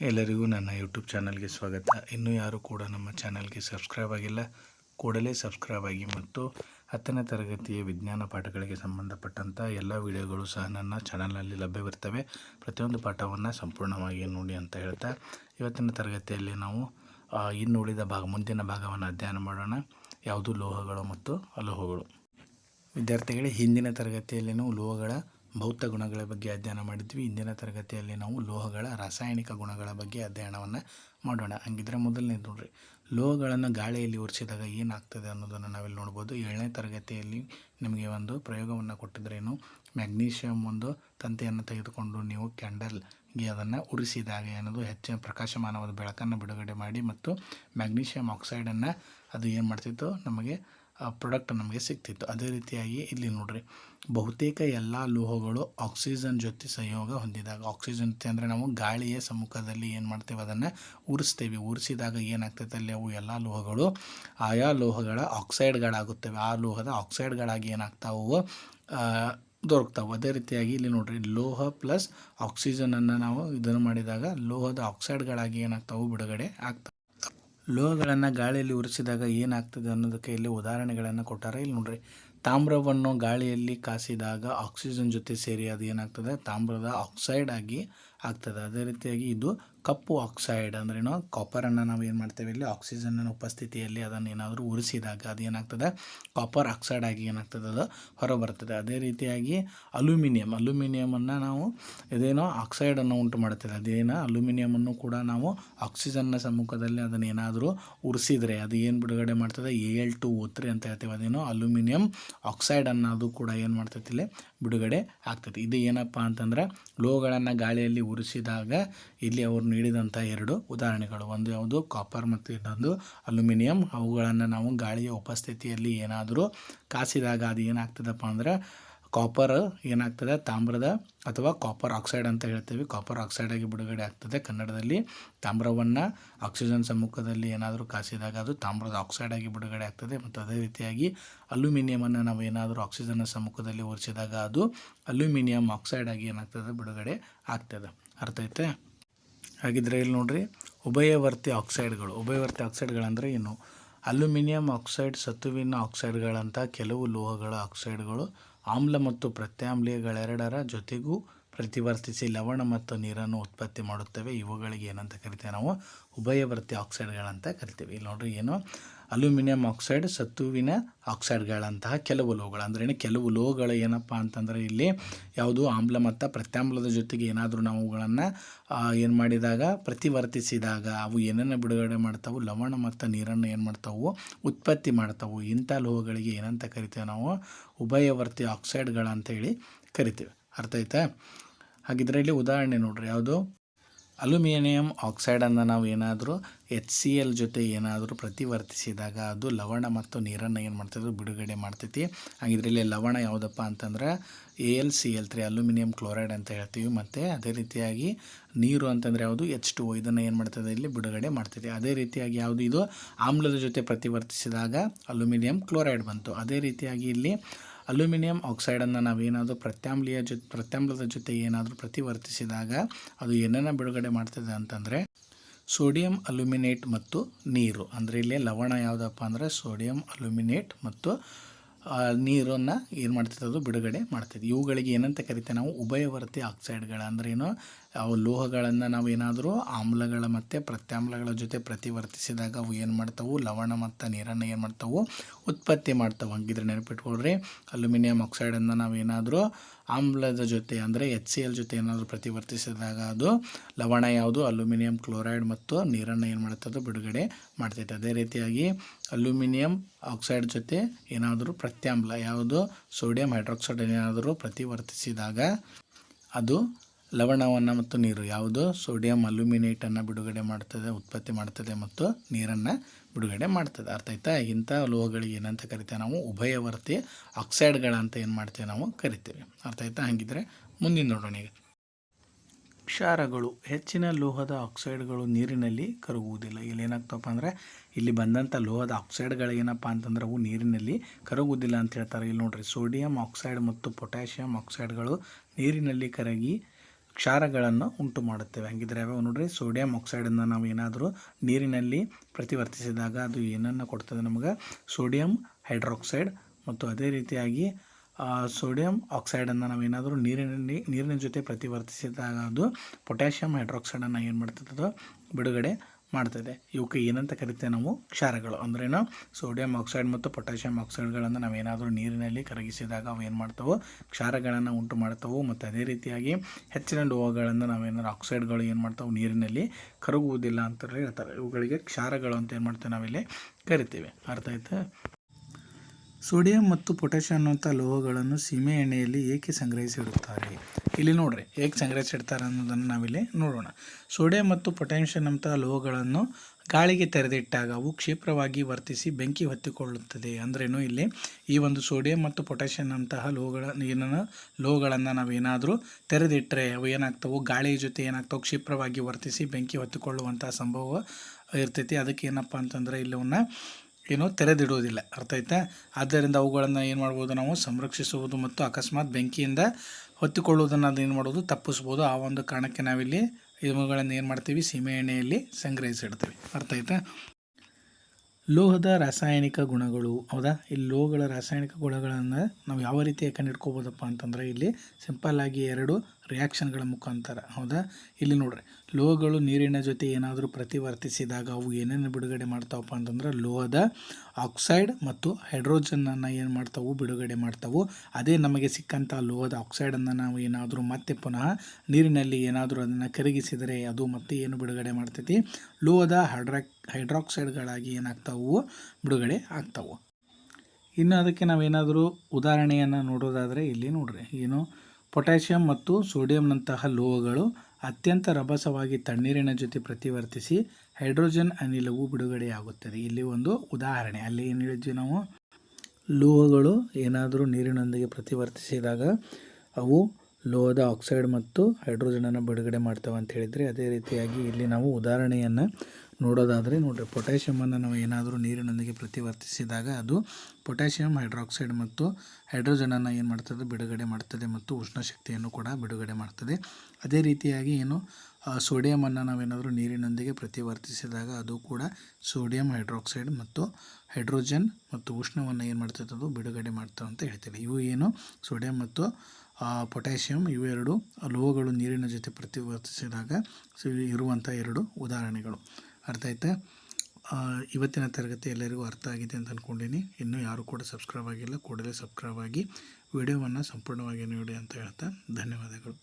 ಎಲ್ಲರಿಗೂ ನನ್ನ ಯೂಟ್ಯೂಬ್ ಚಾನಲ್ಗೆ ಸ್ವಾಗತ. ಇನ್ನೂ ಯಾರು ಕೂಡ ನಮ್ಮ ಚಾನಲ್ಗೆ ಸಬ್ಸ್ಕ್ರೈಬ್ ಆಗಿಲ್ಲ, ಕೂಡಲೇ ಸಬ್ಸ್ಕ್ರೈಬ್ ಆಗಿ ಮತ್ತು ಹತ್ತನೇ ತರಗತಿಯ ವಿಜ್ಞಾನ ಪಾಠಗಳಿಗೆ ಸಂಬಂಧಪಟ್ಟಂಥ ಎಲ್ಲ ವಿಡಿಯೋಗಳು ಸಹ ನನ್ನ ಚಾನಲ್ನಲ್ಲಿ ಲಭ್ಯವಿರ್ತವೆ. ಪ್ರತಿಯೊಂದು ಪಾಠವನ್ನು ಸಂಪೂರ್ಣವಾಗಿ ನೋಡಿ ಅಂತ ಹೇಳ್ತಾ, ಇವತ್ತಿನ ತರಗತಿಯಲ್ಲಿ ನಾವು ಇನ್ನು ಉಳಿದ ಭಾಗ, ಮುಂದಿನ ಭಾಗವನ್ನು ಅಧ್ಯಯನ ಮಾಡೋಣ. ಯಾವುದು ಲೋಹಗಳು ಮತ್ತು ಅಲೋಹಗಳು? ವಿದ್ಯಾರ್ಥಿಗಳೇ, ಹಿಂದಿನ ತರಗತಿಯಲ್ಲಿ ಲೋಹಗಳ ಭೌತ ಗುಣಗಳ ಬಗ್ಗೆ ಅಧ್ಯಯನ ಮಾಡಿದ್ವಿ. ಇಂದಿನ ತರಗತಿಯಲ್ಲಿ ನಾವು ಲೋಹಗಳ ರಾಸಾಯನಿಕ ಗುಣಗಳ ಬಗ್ಗೆ ಅಧ್ಯಯನವನ್ನು ಮಾಡೋಣ. ಹಂಗಿದ್ರೆ ಮೊದಲನೇ ನೋಡ್ರಿ. ಲೋಹಗಳನ್ನು ಗಾಳಿಯಲ್ಲಿ ಉರಿಸಿದಾಗ ಏನಾಗ್ತದೆ ಅನ್ನೋದನ್ನು ನಾವಿಲ್ಲಿ ನೋಡ್ಬೋದು. ಏಳನೇ ತರಗತಿಯಲ್ಲಿ ನಿಮಗೆ ಒಂದು ಪ್ರಯೋಗವನ್ನು ಕೊಟ್ಟಿದ್ರೇನು ಮ್ಯಾಗ್ನೀಷಿಯಂ ಒಂದು ತಂತಿಯನ್ನು ತೆಗೆದುಕೊಂಡು ನೀವು ಕ್ಯಾಂಡಲ್ಗೆ ಅದನ್ನು ಉರಿಸಿದಾಗ ಏನದು? ಹೆಚ್ಚಿನ ಪ್ರಕಾಶಮಾನವಾದ ಬೆಳಕನ್ನು ಬಿಡುಗಡೆ ಮಾಡಿ ಮತ್ತು ಮ್ಯಾಗ್ನೀಷಿಯಂ ಆಕ್ಸೈಡನ್ನು ಅದು ಏನು ಮಾಡ್ತಿತ್ತು? ನಮಗೆ ಪ್ರಾಡಕ್ಟ್ ನಮಗೆ ಸಿಗ್ತಿತ್ತು. ಅದೇ ರೀತಿಯಾಗಿ ಇಲ್ಲಿ ನೋಡ್ರಿ, ಬಹುತೇಕ ಎಲ್ಲ ಲೋಹಗಳು ಆಕ್ಸಿಜನ್ ಜೊತೆ ಸಂಯೋಗ ಹೊಂದಿದಾಗ ಆಕ್ಸಿಜನ್ ಜೊತೆ ಅಂದರೆ ನಾವು ಗಾಳಿಯ ಸಮ್ಮುಖದಲ್ಲಿ ಏನು ಮಾಡ್ತೇವೆ, ಅದನ್ನು ಉರಿಸ್ತೇವೆ. ಉರಿಸಿದಾಗ ಏನಾಗ್ತೈತೆ, ಅಲ್ಲಿ ಅವು ಎಲ್ಲ ಲೋಹಗಳು, ಆಯಾ ಲೋಹಗಳ ಆಕ್ಸೈಡ್ಗಳಾಗುತ್ತವೆ ಆ ಲೋಹದ ಆಕ್ಸೈಡ್ಗಳಾಗಿ ಏನಾಗ್ತಾವು ದೊರಕ್ತಾವೆ. ಅದೇ ರೀತಿಯಾಗಿ ಇಲ್ಲಿ ನೋಡ್ರಿ, ಲೋಹ ಪ್ಲಸ್ ಆಕ್ಸಿಜನನ್ನು ನಾವು ಇದನ್ನು ಮಾಡಿದಾಗ ಲೋಹದ ಆಕ್ಸೈಡ್ಗಳಾಗಿ ಏನಾಗ್ತಾವು ಬಿಡುಗಡೆ ಆಗ್ತವೆ ಲೋಹಗಳನ್ನು ಗಾಳಿಯಲ್ಲಿ ಉರಿಸಿದಾಗ ಏನಾಗ್ತದೆ ಅನ್ನೋದಕ್ಕೆ ಇಲ್ಲಿ ಉದಾಹರಣೆಗಳನ್ನು ಕೊಟ್ಟಾರೆ. ಇಲ್ಲಿ ನೋಡ್ರಿ, ತಾಮ್ರವನ್ನು ಗಾಳಿಯಲ್ಲಿ ಕಾಸಿದಾಗ ಆಕ್ಸಿಜನ್ ಜೊತೆ ಸೇರಿ ಅದು ಏನಾಗ್ತದೆ ತಾಮ್ರದ ಆಕ್ಸೈಡ್ ಆಗಿ ಆಗ್ತದೆ. ಅದೇ ರೀತಿಯಾಗಿ ಇದು ಕಪ್ಪು ಆಕ್ಸೈಡ್ ಅಂದ್ರೇನು ಕಾಪರನ್ನು ನಾವು ಏನು ಮಾಡ್ತೇವೆ ಇಲ್ಲಿ? ಆಕ್ಸಿಜನ್ನ ಉಪಸ್ಥಿತಿಯಲ್ಲಿ ಅದನ್ನು ಏನಾದರೂ ಉರಿಸಿದಾಗ ಅದು ಏನಾಗ್ತದೆ? ಕಾಪರ್ ಆಕ್ಸೈಡ್ ಆಗಿ ಏನಾಗ್ತದೆ? ಅದು ಹೊರಬರ್ತದೆ ಅದೇ ರೀತಿಯಾಗಿ ಅಲ್ಯೂಮಿನಿಯಂ ಅಲ್ಯೂಮಿನಿಯಮನ್ನು ನಾವು ಇದೇನೋ ಆಕ್ಸೈಡನ್ನು ಉಂಟು ಮಾಡ್ತದೆ ಅದೇನೋ? ಅಲ್ಯೂಮಿನಿಯಮನ್ನು ಕೂಡ ನಾವು ಆಕ್ಸಿಜನ್ನ ಸಮ್ಮುಖದಲ್ಲಿ ಅದನ್ನು ಏನಾದರೂ ಉರಿಸಿದರೆ ಅದು ಏನು ಬಿಡುಗಡೆ ಮಾಡ್ತದೆ? ಎ ಎಲ್ ಟು ತ್ರೀ ಅಂತ ಹೇಳ್ತೇವೆ. ಅದೇನೋ ಅಲ್ಯೂಮಿನಿಯಂ ಆಕ್ಸೈಡ್ ಅನ್ನೋದು ಕೂಡ ಏನು ಮಾಡ್ತೈತಿ ಇಲ್ಲಿ? ಬಿಡುಗಡೆ ಆಗ್ತದೆ ಇದು ಏನಪ್ಪ ಅಂತಂದ್ರೆ ಲೋಹಗಳನ್ನು ಗಾಳಿಯಲ್ಲಿ ಉರಿಸಿದಾಗ ಇಲ್ಲಿ ಅವರು ನೀಡಿದಂಥ ಎರಡು ಉದಾಹರಣೆಗಳು. ಒಂದು ಯಾವುದು? ಕಾಪರ್ ಮತ್ತು ಇನ್ನೊಂದು ಅಲ್ಯೂಮಿನಿಯಂ ಅವುಗಳನ್ನು ನಾವು ಗಾಳಿಯ ಉಪಸ್ಥಿತಿಯಲ್ಲಿ ಏನಾದರೂ ಕಾಸಿದಾಗ ಅದು ಏನಾಗ್ತದಪ್ಪ ಅಂದ್ರೆ ಕಾಪರ್ ಏನಾಗ್ತದೆ? ತಾಮ್ರದ ಅಥವಾ ಕಾಪರ್ ಆಕ್ಸೈಡ್ ಅಂತ ಹೇಳ್ತೀವಿ. ಕಾಪರ್ ಆಕ್ಸೈಡ್ ಆಗಿ ಬಿಡುಗಡೆ ಆಗ್ತದೆ ಕನ್ನಡದಲ್ಲಿ. ತಾಮ್ರವನ್ನು ಆಕ್ಸಿಜನ್ ಸಮ್ಮುಖದಲ್ಲಿ ಏನಾದರೂ ಕಾಸಿದಾಗ ಅದು ತಾಮ್ರದ ಆಕ್ಸೈಡ್ ಆಗಿ ಬಿಡುಗಡೆ ಆಗ್ತದೆ. ಮತ್ತು ಅದೇ ರೀತಿಯಾಗಿ ಅಲ್ಯೂಮಿನಿಯಮನ್ನು ನಾವು ಏನಾದರೂ ಆಕ್ಸಿಜನ್ ಸಮ್ಮುಖದಲ್ಲಿ ಉರಿಸಿದಾಗ ಅದು ಅಲ್ಯೂಮಿನಿಯಂ ಆಕ್ಸೈಡ್ ಆಗಿ ಏನಾಗ್ತದೆ? ಬಿಡುಗಡೆ ಆಗ್ತದೆ. ಅರ್ಥ ಐತೆ ಹಾಗಿದ್ರೆ ಇಲ್ಲಿ ನೋಡ್ರಿ, ಉಭಯವರ್ತಿ ಆಕ್ಸೈಡ್ಗಳು. ಉಭಯವರ್ತಿ ಆಕ್ಸೈಡ್ಗಳಂದರೆ ಏನು? ಅಲ್ಯೂಮಿನಿಯಂ ಆಕ್ಸೈಡ್, ಸತುವಿನ ಆಕ್ಸೈಡ್ಗಳಂಥ ಕೆಲವು ಲೋಹಗಳ ಆಕ್ಸೈಡ್ಗಳು ಆಮ್ಲ ಮತ್ತು ಪ್ರತ್ಯಾಮ್ಲೀಯಗಳೆರಡರ ಜೊತೆಗೂ ಪ್ರತಿವರ್ತಿಸಿ ಲವಣ ಮತ್ತು ನೀರನ್ನು ಉತ್ಪತ್ತಿ ಮಾಡುತ್ತವೆ. ಇವುಗಳಿಗೆ ಏನಂತ ಕರಿತೇವೆ ನಾವು? ಉಭಯವರ್ತಿ ಆಕ್ಸೈಡ್ಗಳಂತ ಕರಿತೀವಿ. ಇಲ್ಲಿ ನೋಡ್ರಿ ಏನು? ಅಲ್ಯೂಮಿನಿಯಂ ಆಕ್ಸೈಡ್, ಸತ್ತುವಿನ ಆಕ್ಸೈಡ್ಗಳಂತಹ ಕೆಲವು ಲೋಹಗಳು. ಅಂದ್ರೆ ಕೆಲವು ಲೋಹಗಳು ಏನಪ್ಪ ಅಂತಂದರೆ ಇಲ್ಲಿ ಯಾವುದು? ಆಮ್ಲ ಮತ್ತು ಪ್ರತ್ಯಾಮ್ಲದ ಜೊತೆಗೆ ಏನಾದರೂ ನಾವು ಅವುಗಳನ್ನು ಏನು ಮಾಡಿದಾಗ, ಪ್ರತಿವರ್ತಿಸಿದಾಗ ಅವು ಏನನ್ನು ಬಿಡುಗಡೆ ಮಾಡ್ತಾವು? ಲವಣ ಮತ್ತು ನೀರನ್ನು ಏನು ಮಾಡ್ತಾವು? ಉತ್ಪತ್ತಿ ಮಾಡ್ತಾವು. ಇಂಥ ಲೋಹಗಳಿಗೆ ಏನಂತ ಕರಿತೇವೆ ನಾವು? ಉಭಯವರ್ತಿ ಆಕ್ಸೈಡ್ಗಳಂತೇಳಿ ಕರಿತೇವೆ. ಅರ್ಥ ಆಯ್ತಾ? ಹಾಗಿದ್ರೆ ಇಲ್ಲಿ ಉದಾಹರಣೆ ನೋಡ್ರಿ, ಯಾವುದು? ಅಲ್ಯೂಮಿನಿಯಂ ಆಕ್ಸೈಡನ್ನು ನಾವು ಏನಾದರೂ ಎಚ್ ಸಿ ಎಲ್ ಜೊತೆ ಏನಾದರೂ ಪ್ರತಿವರ್ತಿಸಿದಾಗ ಅದು ಲವಣ ಮತ್ತು ನೀರನ್ನು ಏನು ಮಾಡ್ತದೆ? ಬಿಡುಗಡೆ ಮಾಡ್ತೈತಿ. ಹಾಗಿದ್ರೆ ಇಲ್ಲಿ ಲವಣ ಯಾವುದಪ್ಪ ಅಂತಂದ್ರೆ A L C L three, aluminium chloride ಅಂತ ಹೇಳ್ತೀವಿ. ಮತ್ತು ಅದೇ ರೀತಿಯಾಗಿ ನೀರು ಅಂತಂದರೆ ಯಾವುದು? ಎಚ್ ಟು ಇದನ್ನು ಏನು ಮಾಡ್ತದೆ? ಇಲ್ಲಿ ಬಿಡುಗಡೆ ಮಾಡ್ತೈತಿ. ಅದೇ ರೀತಿಯಾಗಿ ಯಾವುದು ಇದು? ಆಮ್ಲದ ಜೊತೆ ಪ್ರತಿವರ್ತಿಸಿದಾಗ ಅಲ್ಯೂಮಿನಿಯಂ ಕ್ಲೋರೈಡ್ ಬಂತು. ಅದೇ ರೀತಿಯಾಗಿ ಇಲ್ಲಿ ಅಲ್ಯೂಮಿನಿಯಂ ಆಕ್ಸೈಡನ್ನು ನಾವೇನಾದರೂ ಪ್ರತ್ಯಾಮ್ಲೀಯ ಜೊತೆ ಪ್ರತ್ಯಾಮ್ಲದ ಜೊತೆ ಏನಾದರೂ ಪ್ರತಿವರ್ತಿಸಿದಾಗ ಅದು ಏನನ್ನು ಬಿಡುಗಡೆ ಮಾಡ್ತದೆ ಅಂತಂದರೆ ಸೋಡಿಯಂ ಅಲ್ಯೂಮಿನೇಟ್ ಮತ್ತು ನೀರು. ಅಂದರೆ ಇಲ್ಲಿ ಲವಣ ಯಾವುದಪ್ಪ ಅಂದರೆ ಸೋಡಿಯಂ ಅಲ್ಯೂಮಿನೇಟ್ ಮತ್ತು ನೀರನ್ನು ಏನು ಮಾಡ್ತದೆ ಅದು ಬಿಡುಗಡೆ ಮಾಡ್ತದೆ. ಇವುಗಳಿಗೆ ಏನಂತ ಕರಿತೇವೆ ನಾವು ಉಭಯವರ್ತಿ ಆಕ್ಸೈಡ್ಗಳು ಅಂದ್ರೇನು ಅವು ಲೋಹಗಳನ್ನು ನಾವು ಏನಾದರೂ ಆಮ್ಲಗಳ ಮತ್ತು ಪ್ರತ್ಯಾಮ್ಲಗಳ ಜೊತೆ ಪ್ರತಿವರ್ತಿಸಿದಾಗ ಅವು ಏನು ಮಾಡ್ತಾವು? ಲವಣ ಮತ್ತು ನೀರನ್ನು ಏನು ಮಾಡ್ತಾವು? ಉತ್ಪತ್ತಿ ಮಾಡ್ತಾವೆ. ಹಂಗಿದ್ರೆ ನೆನಪಿಟ್ಕೊಳ್ರಿ. ಅಲ್ಯೂಮಿನಿಯಂ ಆಕ್ಸೈಡನ್ನು ನಾವು ಏನಾದರೂ ಆಮ್ಲದ ಜೊತೆ ಅಂದರೆ ಎಚ್ ಸಿ ಎಲ್ ಜೊತೆ ಏನಾದರೂ ಪ್ರತಿವರ್ತಿಸಿದಾಗ ಅದು ಲವಣ ಯಾವುದು? ಅಲ್ಯೂಮಿನಿಯಂ ಕ್ಲೋರೈಡ್ ಮತ್ತು ನೀರನ್ನು ಏನು ಮಾಡ್ತದೆ? ಬಿಡುಗಡೆ ಮಾಡ್ತೈತೆ. ಅದೇ ರೀತಿಯಾಗಿ ಅಲ್ಯೂಮಿನಿಯಂ ಆಕ್ಸೈಡ್ ಜೊತೆ ಏನಾದರೂ ಪ್ರತ್ಯಾಮ್ಲ ಯಾವುದು? ಸೋಡಿಯಂ ಹೈಡ್ರಾಕ್ಸೈಡ್ ಏನಾದರೂ ಪ್ರತಿವರ್ತಿಸಿದಾಗ ಅದು ಲವಣವನ್ನು ಮತ್ತು ನೀರು ಯಾವುದು? ಸೋಡಿಯಂ ಅಲ್ಯೂಮಿನೇಟನ್ನು ಬಿಡುಗಡೆ ಮಾಡ್ತದೆ, ಉತ್ಪತ್ತಿ ಮಾಡ್ತದೆ ಮತ್ತು ನೀರನ್ನು ಬಿಡುಗಡೆ ಮಾಡ್ತದೆ. ಅರ್ಥ ಆಯ್ತಾ? ಇಂಥ ಲೋಹಗಳಿಗೆ ಏನಂತ ಕರಿತೇವೆ ನಾವು? ಉಭಯವರ್ತಿ ಆಕ್ಸೈಡ್ಗಳಂತ ಏನು ಮಾಡ್ತೇವೆ ನಾವು? ಕರಿತೇವೆ. ಅರ್ಥ ಆಯ್ತಾ? ಹಾಗಿದ್ರೆ ಮುಂದಿನ ನೋಡೋಣ ಈಗ. ಕ್ಷಾರಗಳು. ಹೆಚ್ಚಿನ ಲೋಹದ ಆಕ್ಸೈಡ್ಗಳು ನೀರಿನಲ್ಲಿ ಕರಗುವುದಿಲ್ಲ. ಇಲ್ಲಿ ಏನಾಗ್ತಪ್ಪ ಅಂದರೆ, ಇಲ್ಲಿ ಬಂದಂಥ ಲೋಹದ ಆಕ್ಸೈಡ್ಗಳು ಏನಪ್ಪ ಅಂತಂದ್ರೆ, ಅವು ನೀರಿನಲ್ಲಿ ಕರಗುವುದಿಲ್ಲ ಅಂತ ಹೇಳ್ತಾರೆ. ಇಲ್ಲಿ ನೋಡ್ರಿ, ಸೋಡಿಯಂ ಆಕ್ಸೈಡ್ ಮತ್ತು ಪೊಟ್ಯಾಷಿಯಂ ಆಕ್ಸೈಡ್ಗಳು ನೀರಿನಲ್ಲಿ ಕರಗಿ ಕ್ಷಾರಗಳನ್ನು ಉಂಟು ಮಾಡುತ್ತೇವೆ. ಹಾಗಿದ್ರೆ ಯಾವ್ಯಾವ ನೋಡ್ರಿ ಸೋಡಿಯಂ ಆಕ್ಸೈಡನ್ನು ನಾವು ಏನಾದರೂ ನೀರಿನಲ್ಲಿ ಪ್ರತಿವರ್ತಿಸಿದಾಗ ಅದು ಏನನ್ನು ಕೊಡ್ತದೆ ನಮಗೆ? ಸೋಡಿಯಂ ಹೈಡ್ರಾಕ್ಸೈಡ್ ಮತ್ತು ಅದೇ ರೀತಿಯಾಗಿ ಸೋಡಿಯಂ ಆಕ್ಸೈಡನ್ನು ನಾವು ಏನಾದರೂ ನೀರಿನಲ್ಲಿ, ನೀರಿನ ಜೊತೆ ಪ್ರತಿವರ್ತಿಸಿದಾಗ ಅದು ಪೊಟ್ಯಾಷಿಯಂ ಹೈಡ್ರಾಕ್ಸೈಡನ್ನು ಏನು ಮಾಡ್ತದೋ ಬಿಡುಗಡೆ ಮಾಡ್ತದೆ. ಇವಕ್ಕೆ ಏನಂತ ಕರಿತೇವೆ ನಾವು? ಕ್ಷಾರಗಳು. ಅಂದ್ರೇನು? ಸೋಡಿಯಂ ಆಕ್ಸೈಡ್ ಮತ್ತು ಪೊಟ್ಯಾಷಿಯಂ ಆಕ್ಸೈಡ್ಗಳನ್ನು ನಾವು ಏನಾದರೂ ನೀರಿನಲ್ಲಿ ಕರಗಿಸಿದಾಗ ಅವು ಏನು ಮಾಡ್ತಾವೆ? ಕ್ಷಾರಗಳನ್ನು ಉಂಟು ಮಾಡ್ತವೆ. ಮತ್ತು ಅದೇ ರೀತಿಯಾಗಿ ಹೆಚ್ಚಿನ ಲೋಹಗಳನ್ನು ನಾವೇನಾದ್ರು ಆಕ್ಸೈಡ್ಗಳು ಏನು ಮಾಡ್ತವೆ? ನೀರಿನಲ್ಲಿ ಕರಗುವುದಿಲ್ಲ ಅಂತ ಹೇಳ್ತಾರೆ. ಇವುಗಳಿಗೆ ಕ್ಷಾರಗಳು ಅಂತ ಏನು ಮಾಡ್ತೇವೆ ನಾವಿಲ್ಲಿ ಕರಿತೇವೆ. ಅರ್ಥ ಆಯ್ತಾ? ಸೋಡಿಯಂ ಮತ್ತು ಪೊಟ್ಯಾಷಿಯಂ ಅನ್ನುವಂಥ ಲೋಹಗಳನ್ನು ಸೀಮೆ ಎಣ್ಣೆಯಲ್ಲಿ ಏಕೆ ಸಂಗ್ರಹಿಸಿಡುತ್ತಾರೆ ಇಲ್ಲಿ ನೋಡ್ರಿ ಹೇಗೆ ಸಂಗ್ರಹಿಸಿಡ್ತಾರೆ ಅನ್ನೋದನ್ನು ನಾವಿಲ್ಲಿ ನೋಡೋಣ. ಸೋಡಿಯಂ ಮತ್ತು ಪೊಟ್ಯಾಷಿಯಂನಂಥ ಲೋಹಗಳನ್ನು ಗಾಳಿಗೆ ತೆರೆದಿಟ್ಟಾಗ ಅವು ಕ್ಷಿಪ್ರವಾಗಿ ವರ್ತಿಸಿ ಬೆಂಕಿ ಹೊತ್ತಿಕೊಳ್ಳುತ್ತದೆ. ಅಂದ್ರೇನು ಇಲ್ಲಿ? ಈ ಒಂದು ಸೋಡಿಯಂ ಮತ್ತು ಪೊಟ್ಯಾಷಿಯಂನಂತಹ ಲೋಹಗಳ, ಏನನ್ನ? ಲೋಹಗಳನ್ನು ನಾವೇನಾದರೂ ತೆರೆದಿಟ್ಟರೆ ಅವು ಏನಾಗ್ತವೋ? ಗಾಳಿ ಜೊತೆ ಏನಾಗ್ತವೆ? ಕ್ಷಿಪ್ರವಾಗಿ ವರ್ತಿಸಿ ಬೆಂಕಿ ಹೊತ್ತಿಕೊಳ್ಳುವಂತಹ ಸಂಭವ ಇರ್ತೈತಿ. ಅದಕ್ಕೆ ಏನಪ್ಪ ಅಂತಂದರೆ ಇಲ್ಲವನ್ನ ಏನು ತೆರೆದಿಡುವುದಿಲ್ಲ. ಅರ್ಥ ಆಯ್ತಾ? ಆದ್ದರಿಂದ ಅವುಗಳನ್ನು ಏನು ಮಾಡ್ಬೋದು ನಾವು? ಸಂರಕ್ಷಿಸುವುದು ಮತ್ತು ಅಕಸ್ಮಾತ್ ಬೆಂಕಿಯಿಂದ ಹೊತ್ತಿಕೊಳ್ಳುವುದನ್ನು ಅದು ಏನು ಮಾಡೋದು? ತಪ್ಪಿಸ್ಬೋದು. ಆ ಒಂದು ಕಾರಣಕ್ಕೆ ನಾವಿಲ್ಲಿ ಇವುಗಳನ್ನು ಏನು ಮಾಡ್ತೀವಿ? ಸೀಮೆ ಎಣ್ಣೆಯಲ್ಲಿ ಸಂಗ್ರಹಿಸಿಡ್ತೀವಿ. ಅರ್ಥ ಆಯ್ತಾ? ಲೋಹದ ರಾಸಾಯನಿಕ ಗುಣಗಳು, ಹೌದಾ? ಇಲ್ಲಿ ಲೋಹಗಳ ರಾಸಾಯನಿಕ ಗುಣಗಳನ್ನು ನಾವು ಯಾವ ರೀತಿ ಕಂಡಿಡ್ಕೋಬೋದಪ್ಪ ಅಂತಂದರೆ ಇಲ್ಲಿ ಸಿಂಪಲ್ ಆಗಿ ಎರಡು ರಿಯಾಕ್ಷನ್ಗಳ ಮುಖಾಂತರ. ಹೌದಾ? ಇಲ್ಲಿ ನೋಡ್ರಿ. ಲೋಹಗಳು ನೀರಿನ ಜೊತೆ ಏನಾದರೂ ಪ್ರತಿವರ್ತಿಸಿದಾಗ ಅವು ಏನೇನು ಬಿಡುಗಡೆ ಮಾಡ್ತಾವಪ್ಪ ಅಂತಂದ್ರೆ ಲೋಹದ ಆಕ್ಸೈಡ್ ಮತ್ತು ಹೈಡ್ರೋಜನನ್ನು ಏನು ಮಾಡ್ತಾವು? ಬಿಡುಗಡೆ ಮಾಡ್ತಾವು. ಅದೇ ನಮಗೆ ಸಿಕ್ಕಂಥ ಲೋಹದ ಆಕ್ಸೈಡನ್ನು ನಾವು ಏನಾದರೂ ಮತ್ತೆ ಪುನಃ ನೀರಿನಲ್ಲಿ ಏನಾದರೂ ಅದನ್ನು ಕರಗಿಸಿದರೆ ಅದು ಮತ್ತೆ ಏನು ಬಿಡುಗಡೆ ಮಾಡ್ತೈತಿ? ಲೋಹದ ಹೈಡ್ರಾಕ್ ಹೈಡ್ರಾಕ್ಸೈಡ್ಗಳಾಗಿ ಏನಾಗ್ತಾವು? ಬಿಡುಗಡೆ ಆಗ್ತಾವು. ಇನ್ನು ಅದಕ್ಕೆ ನಾವೇನಾದರೂ ಉದಾಹರಣೆಯನ್ನು ನೋಡೋದಾದರೆ ಇಲ್ಲಿ ನೋಡ್ರಿ. ಏನು? ಪೊಟ್ಯಾಷಿಯಂ ಮತ್ತು ಸೋಡಿಯಂನಂತಹ ಲೋಹಗಳು ಅತ್ಯಂತ ರಭಸವಾಗಿ ತಣ್ಣೀರಿನ ಜೊತೆ ಪ್ರತಿವರ್ತಿಸಿ ಹೈಡ್ರೋಜನ್ ಅನಿಲವು ಬಿಡುಗಡೆಯಾಗುತ್ತದೆ. ಇಲ್ಲಿ ಒಂದು ಉದಾಹರಣೆ. ಅಲ್ಲಿ ಏನು ಹೇಳಿದ್ವಿ ನಾವು? ಲೋಹಗಳು ಏನಾದರೂ ನೀರಿನೊಂದಿಗೆ ಪ್ರತಿವರ್ತಿಸಿದಾಗ ಅವು ಲೋಹದ ಆಕ್ಸೈಡ್ ಮತ್ತು ಹೈಡ್ರೋಜನನ್ನು ಬಿಡುಗಡೆ ಮಾಡ್ತವೆ ಅಂತ ಹೇಳಿದರೆ ಅದೇ ರೀತಿಯಾಗಿ ಇಲ್ಲಿ ನಾವು ಉದಾಹರಣೆಯನ್ನು ನೋಡೋದಾದರೆ ನೋಡಿರಿ ಪೊಟ್ಯಾಷಿಯಮನ್ನು ನಾವು ಏನಾದರೂ ನೀರಿನೊಂದಿಗೆ ಪ್ರತಿವರ್ತಿಸಿದಾಗ ಅದು ಪೊಟ್ಯಾಷಿಯಂ, ಹೈಡ್ರಾಕ್ಸೈಡ್ ಮತ್ತು ಹೈಡ್ರೋಜನನ್ನು ಏನು ಮಾಡ್ತದೆ? ಬಿಡುಗಡೆ ಮಾಡ್ತದೆ ಮತ್ತು ಉಷ್ಣ ಶಕ್ತಿಯನ್ನು ಕೂಡ ಬಿಡುಗಡೆ ಮಾಡ್ತದೆ. ಅದೇ ರೀತಿಯಾಗಿ ಏನು ಸೋಡಿಯಂ ಸೋಡಿಯಮನ್ನು ನಾವೇನಾದರೂ ನೀರಿನೊಂದಿಗೆ ಪ್ರತಿವರ್ತಿಸಿದಾಗ ಅದು ಕೂಡ ಸೋಡಿಯಂ, ಹೈಡ್ರಾಕ್ಸೈಡ್ ಮತ್ತು ಹೈಡ್ರೋಜನ್ ಮತ್ತು ಉಷ್ಣವನ್ನು ಏನು ಮಾಡ್ತದೆ? ಅದು ಬಿಡುಗಡೆ ಮಾಡ್ತವೆ ಅಂತ ಹೇಳ್ತೀವಿ. ಇವು ಏನು, ಸೋಡಿಯಂ ಮತ್ತು ಪೊಟ್ಯಾಷಿಯಂ ಇವೆರಡು ಲೋಹಗಳು ನೀರಿನ ಜೊತೆ ಪ್ರತಿವರ್ತಿಸಿದಾಗ ಸೊ ಇರುವಂಥ ಎರಡು ಉದಾಹರಣೆಗಳು. ಅರ್ಥ ಆಯ್ತಾ? ಆ, ಇವತ್ತಿನ ತರಗತಿ ಎಲ್ಲರಿಗೂ ಅರ್ಥ ಆಗಿದೆ ಅಂತ ಅಂದ್ಕೊಂಡಿನಿ ಇನ್ನೂ ಯಾರು ಕೂಡ ಸಬ್ಸ್ಕ್ರೈಬ್ ಆಗಿಲ್ಲ ಕೂಡಲೇ ಸಬ್ಸ್ಕ್ರೈಬ್ ಆಗಿ ವಿಡಿಯೋವನ್ನು ಸಂಪೂರ್ಣವಾಗಿ ನೋಡಿ ಅಂತ ಹೇಳ್ತಾ ಧನ್ಯವಾದಗಳು.